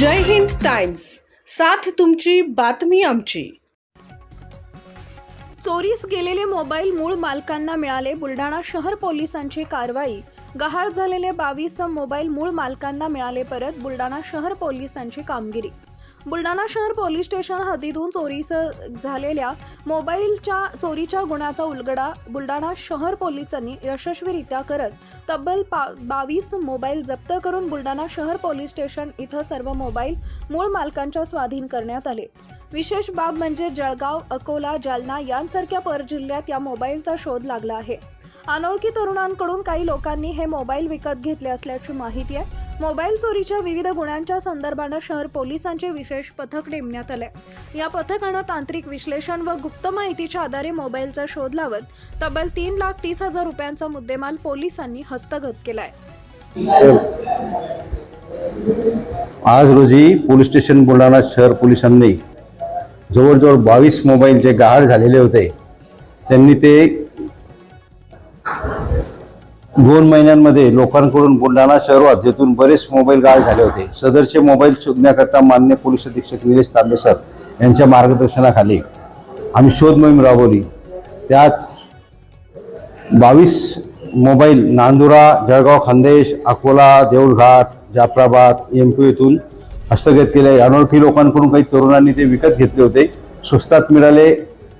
जय Hind times. साथ तुमची बातमी आमची. चोरीस गेलेले मोबाईल मूळ मालकांना मिळाले. बुलढाणा शहर पोलिसांची कारवाई. गहाळ झालेले बावीस मोबाईल मूळ मालकांना मिळाले परत. बुलढाणा शहर पोलिसांची कामगिरी. बुलढाणा शहर पोलीस स्टेशन हद्दीतून चोरीचं झालेल्या मोबाईलच्या चोरीच्या गुन्ह्याचा उलगडा बुलढाणा शहर पोलिसांनी यशस्वीरित्या करत तब्बल पा बावीस मोबाईल जप्त करून बुलढाणा शहर पोलीस स्टेशन इथं सर्व मोबाईल मूळ मालकांच्या स्वाधीन करण्यात आले. विशेष बाब म्हणजे जळगाव अकोला जालना यांसारख्या परजिल्ह्यात या मोबाईलचा शोध लागला आहे. अनोळखी तरुणांकडून काही लोकांनी हे मोबाईल विकत घेतले असल्याची माहिती आहे. मोबाईल चोरीच्या विविध गुन्ह्यांच्या संदर्भानं शहर पोलिसांचे विशेष पथक नेमण्यात आले. या पथकानं तांत्रिक विश्लेषण व गुप्त माहितीच्या आधारे मोबाईलचा शोध लावत तब्बल तीन लाख तीस हजार रुपयांचा मुद्देमाल पोलिसांनी हस्तगत केलाय. आज रोजी पोलीस स्टेशन बुलढाणा शहर पोलिसांनी जवळजवळ बावीस मोबाईल जे गहाळ झालेले होते त्यांनी ते दोन महिन्यांमध्ये लोकांकडून बुलढाणा शहर हद्दीतून बरेच मोबाईल गाळ झाले होते. सदरचे मोबाईल शोधण्याकरता मान्य पोलीस अधीक्षक निलेश तांबे सर यांच्या मार्गदर्शनाखाली आम्ही शोध मोहीम राबवली. त्यात बावीस मोबाईल नांदुरा जळगाव खानदेश अकोला देऊळघाट जाफराबाद एमक्यू येथून हस्तगत केले. अनोळखी लोकांकडून काही तरुणांनी ते विकत घेतले होते. स्वस्तात मिळाले.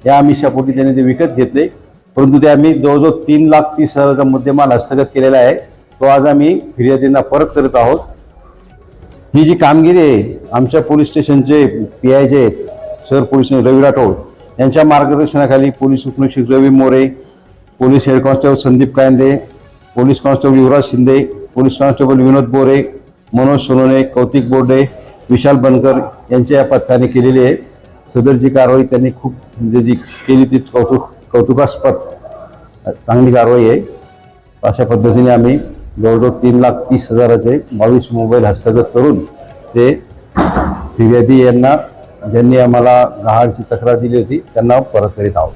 या आमिषापोटी त्यांनी ते विकत घेतले. परंतु ते आम्ही जवळजवळ तीन लाख तीस हजाराचा मुद्देमाल हस्तगत केलेला आहे. तो आज आम्ही फिर्यादींना परत करत आहोत. ही जी कामगिरी आहे आमच्या पोलीस स्टेशनचे पी आय जे आहेत सर पोलीस रवी राठोड यांच्या मार्गदर्शनाखाली पोलीस उपनिरीक्षक Ravi More police head constable Sandeep Kayande police constable Yuvraj Shinde police constable Vinod Bore Manoj Sonone Kautik Borde विशाल बनकर यांच्या या पथकाने केलेली आहे. सदरची कारवाई त्यांनी खूप म्हणजे जी केली ती कौतुक कौतुकास्पद चांगली कारवाई आहे. अशा पद्धतीने आम्ही जवळजवळ तीन लाख तीस हजाराचे बावीस मोबाईल हस्तगत करून ते फिर्यादी यांना ज्यांनी आम्हाला गहाळची तक्रार दिली होती त्यांना परत करीत आहोत.